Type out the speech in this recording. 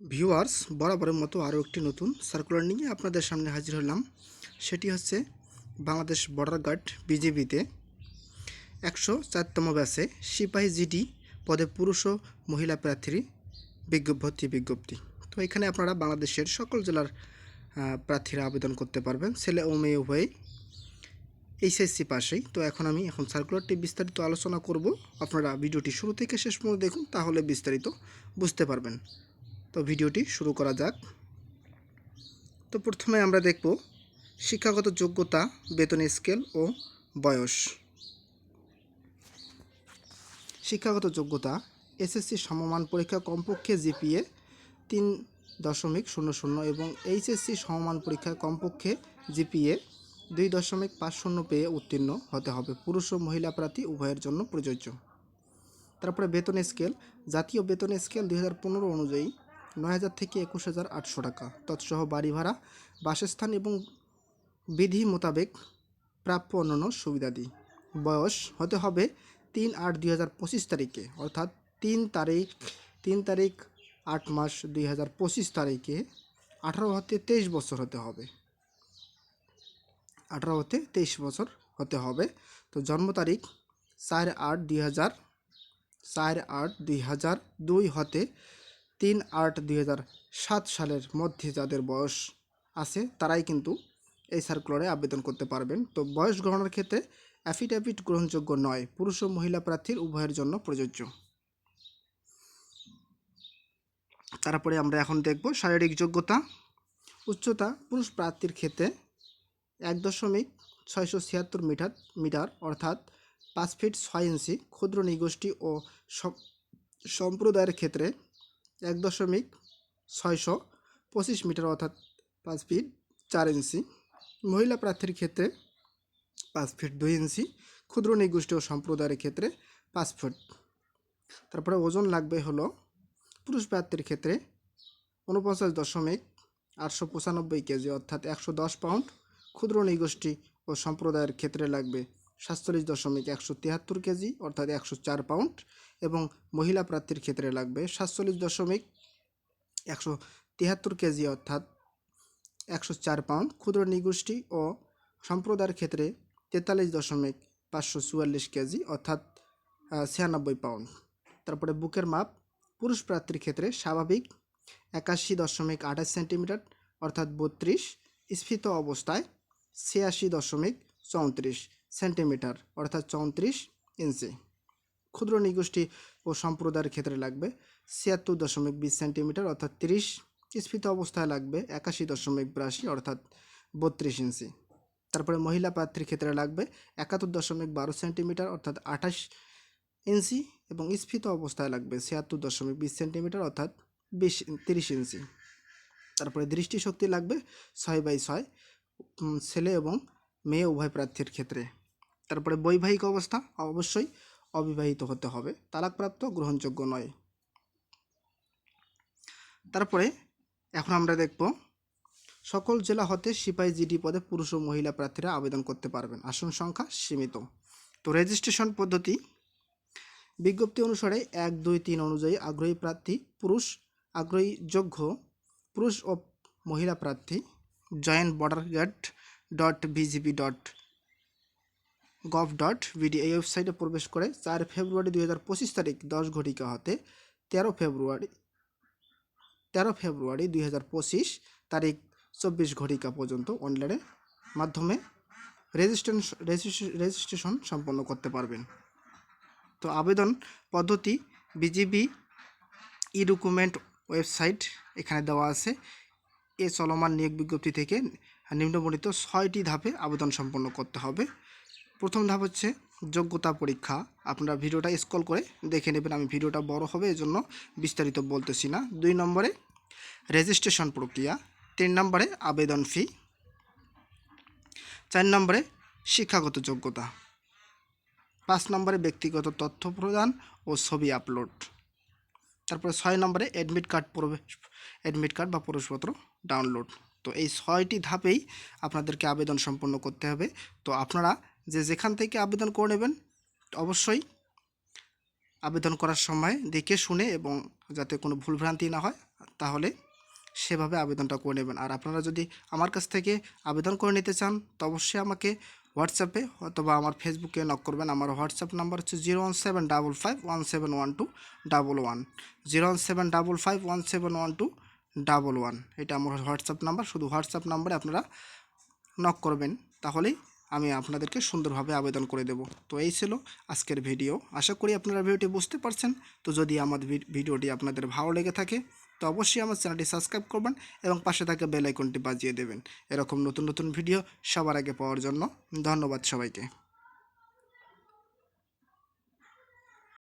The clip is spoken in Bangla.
ভিউয়ার্স, বরাবরের মতো আরও একটি নতুন সার্কুলার নিয়ে আপনাদের সামনে হাজির হলাম। সেটি হচ্ছে বাংলাদেশ বর্ডার গার্ড বিজেপিতে একশো চারতম ব্যাচে সিপাহী জিডি পদে পুরুষ ও মহিলা প্রার্থীর বিজ্ঞপ ভর্তি বিজ্ঞপ্তি। তো এখানে আপনারা বাংলাদেশের সকল জেলার প্রার্থীরা আবেদন করতে পারবেন। ছেলে ও মেয়ে উভয়ে এইচএসসি পাশেই। তো এখন আমি এখন সার্কুলারটি বিস্তারিত আলোচনা করব। আপনারা ভিডিওটি শুরু থেকে শেষ পর্যন্ত দেখুন, তাহলে বিস্তারিত বুঝতে পারবেন। তো ভিডিওটি শুরু করা যাক। তো প্রথমে আমরা দেখব শিক্ষাগত যোগ্যতা, বেতন স্কেল ও বয়স। শিক্ষাগত যোগ্যতা এসএসসি সমমান পরীক্ষা কমপক্ষে জিপিএ তিন দশমিক শূন্য শূন্য এবং এইচএসসি সমমান পরীক্ষায় কমপক্ষে জিপিএ দুই দশমিক পাঁচ শূন্য পেয়ে উত্তীর্ণ হতে হবে। পুরুষ ও মহিলা প্রার্থী উভয়ের জন্য প্রযোজ্য। তারপরে বেতন স্কেল, জাতীয় বেতন স্কেল দুই হাজার পনেরো অনুযায়ী নয় হাজার থেকে একুশ হাজার আটশো টাকা। তৎসহ বাড়ি ভাড়া, বাসস্থান এবং বিধি মোতাবেক প্রাপ্য অন্যান্য সুবিধাদি। বয়স হতে হবে তিন আট দুই হাজার পঁচিশ তারিখে, অর্থাৎ তিন তারিখ তিন তারিখ আট মাস দুই হাজার পঁচিশ তারিখে আঠারো হতে তেইশ বছর হতে হবে। আঠারো হতে তেইশ বছর হতে হবে। তো জন্ম তারিখ চার আট দুই হাজার, চার আট দুই হাজার দুই হতে তিন আট দুই সাত সালের মধ্যে যাদের বয়স আছে, তারাই কিন্তু এই সার্কুলারে আবেদন করতে পারবেন। তো বয়স গ্রহণের ক্ষেত্রে অ্যাফিডেভিট গ্রহণযোগ্য নয়, পুরুষ ও মহিলা প্রার্থীর উভয়ের জন্য প্রযোজ্য। তারপরে আমরা এখন দেখব শারীরিক যোগ্যতা। উচ্চতা, পুরুষ প্রার্থীর ক্ষেত্রে এক দশমিক ছয়শো ছিয়াত্তর মিটার মিটার অর্থাৎ পাঁচ ফিট ছয় ইঞ্চি। ক্ষুদ্র নিগোষ্ঠী ও সম- সম্প্রদায়ের ক্ষেত্রে এক দশমিক ছয়শো পঁচিশ মিটার অর্থাৎ পাঁচ ফিট চার ইঞ্চি। মহিলা প্রার্থীর ক্ষেত্রে পাঁচ ফিট দুই ইঞ্চি, ক্ষুদ্র নিগোষ্ঠী ও সম্প্রদায়ের ক্ষেত্রে পাঁচ ফুট। তারপরে ওজন লাগবে হলো পুরুষ প্রার্থীর ক্ষেত্রে উনপঞ্চাশ দশমিক আটশো পঁচানব্বই কেজি অর্থাৎ একশো দশ পাউন্ড। ক্ষুদ্র নিগোষ্ঠী ও সম্প্রদায়ের ক্ষেত্রে লাগবে সাতচল্লিশ দশমিক একশো তিয়াত্তর কেজি, অর্থাৎ একশো চার পাউন্ড, এবং মহিলা প্রার্থীর ক্ষেত্রে লাগবে সাতচল্লিশ দশমিক একশো তিয়াত্তর কেজি, অর্থাৎ একশো চার পাউন্ড ক্ষুদ্র নিগোষ্ঠী ও সম্প্রদায়ের ক্ষেত্রে তেতাল্লিশ দশমিক পাঁচশো চুয়াল্লিশ কেজি, অর্থাৎ ছিয়ানব্বই পাউন্ড। তারপরে বুকের মাপ, পুরুষ প্রার্থীর ক্ষেত্রে স্বাভাবিক একাশি দশমিক আঠাশ সেন্টিমিটার, অর্থাৎ বত্রিশ, স্ফীত অবস্থায় ছিয়াশি দশমিক চৌত্রিশ সেন্টিমিটার, অর্থাৎ চৌত্রিশ ইঞ্চি। ক্ষুদ্র নিগোষ্ঠী ও সম্প্রদায়ের ক্ষেত্রে লাগবে ছিয়াত্তর দশমিক বিশ সেন্টিমিটার, অর্থাৎ তিরিশ স্ফীত অবস্থায় লাগবে একাশি দশমিক বিরাশি, অর্থাৎ বত্রিশ ইঞ্চি। তারপরে মহিলা প্রার্থীর ক্ষেত্রে লাগবে একাত্তর দশমিক বারো সেন্টিমিটার, অর্থাৎ আঠাশ ইঞ্চি এবং স্ফীত অবস্থায় লাগবে ছিয়াত্তর দশমিক বিশ সেন্টিমিটার, অর্থাৎ বিশ, তিরিশ ইঞ্চি। তারপরে দৃষ্টিশক্তি লাগবে ছয় বাই ছয় ছেলে এবং মেয়ে উভয় প্রার্থীর ক্ষেত্রে। তারপরে বৈবাহিক অবস্থা, অবশ্যই অবিবাহিত হতে হবে, তালাকপ্রাপ্ত, গ্রহণযোগ্য নয়। তারপরে এখন আমরা দেখব, সকল জেলা হতে সিপাহী জিডি পদে পুরুষ ও মহিলা প্রার্থীরা আবেদন করতে পারবেন। আসন সংখ্যা সীমিত। তো রেজিস্ট্রেশন পদ্ধতি, বিজ্ঞপ্তি অনুসারে এক, দুই, তিন অনুযায়ী আগ্রহী প্রার্থী, পুরুষ, আগ্রহী যোগ্য, পুরুষ ও মহিলা প্রার্থী, joint border guard dot BGB dot gov dot BD এই ওয়েবসাইটে প্রবেশ করে চার ফেব্রুয়ারি দুই হাজার পঁচিশ তারিখ দশ ঘটিকা হতে তেরো ফেব্রুয়ারি তেরো ফেব্রুয়ারি দুই হাজার পঁচিশ তারিখ চব্বিশ ঘটিকা পর্যন্ত অনলাইনের মাধ্যমে রেজিস্ট্রেশন রেজিস্ট্রেশন সম্পন্ন করতে পারবেন। তো আবেদন পদ্ধতি বিজিবি ই ডকুমেন্ট ওয়েবসাইট এখানে দেওয়া আছে। এ চলমান নিয়োগ বিজ্ঞপ্তি থেকে নিম্নবর্ণিত ছয়টি ধাপে আবেদন সম্পন্ন করতে হবে। প্রথম ধাপ হচ্ছে যোগ্যতা পরীক্ষা। আপনারা ভিডিওটা স্ক্রল করে দেখে নেবেন আমি ভিডিওটা বড় হবে, এজন্য বিস্তারিত বলতেছি না। দুই নম্বরে রেজিস্ট্রেশন প্রক্রিয়া। তিন নম্বরে আবেদন ফি। চার নম্বরে শিক্ষাগত যোগ্যতা। পাঁচ নম্বরে ব্যক্তিগত তথ্য প্রদান ও ছবি আপলোড। তারপরে ছয় নম্বরে অ্যাডমিট কার্ড প্রবেশ, অ্যাডমিট কার্ড বা প্রবেশপত্র ডাউনলোড। তো এই ছয়টি ধাপেই আপনাদেরকে আবেদন সম্পন্ন করতে হবে। তো আপনারা যে যেখান থেকে আবেদন করে নেবেন, অবশ্যই আবেদন করার সময় দেখে শুনে এবং যাতে কোনো ভুলভ্রান্তি না হয়, তাহলে সেভাবে আবেদনটা করে নেবেন। আর আপনারা যদি আমার কাছ থেকে আবেদন করে নিতে চান, তো অবশ্যই আমাকে হোয়াটসঅ্যাপে অথবা আমার ফেসবুকে নক করবেন। আমার হোয়াটসঅ্যাপ নাম্বার হচ্ছে zero one seven double five one seven one two double one. Zero one seven double five one seven one two double one. এটা আমার হোয়াটসঅ্যাপ নাম্বার, শুধু হোয়াটসঅ্যাপ নাম্বারে আপনারা নক করবেন, তাহলেই আমি আপনাদেরকে সুন্দরভাবে আবেদন করে দেব। তো এই ছিল আজকের ভিডিও। আশা করি আপনারা ভিডিওটি বুঝতে পারছেন। তো যদি আমার ভিডিওটি আপনাদের ভালো লেগে থাকে, তো অবশ্যই আমার চ্যানেলটি সাবস্ক্রাইব করবেন এবং পাশে থাকা বেল আইকনটি বাজিয়ে দেবেন। এরকম নতুন নতুন ভিডিও সবার আগে পাওয়ার জন্য ধন্যবাদ সবাইকে।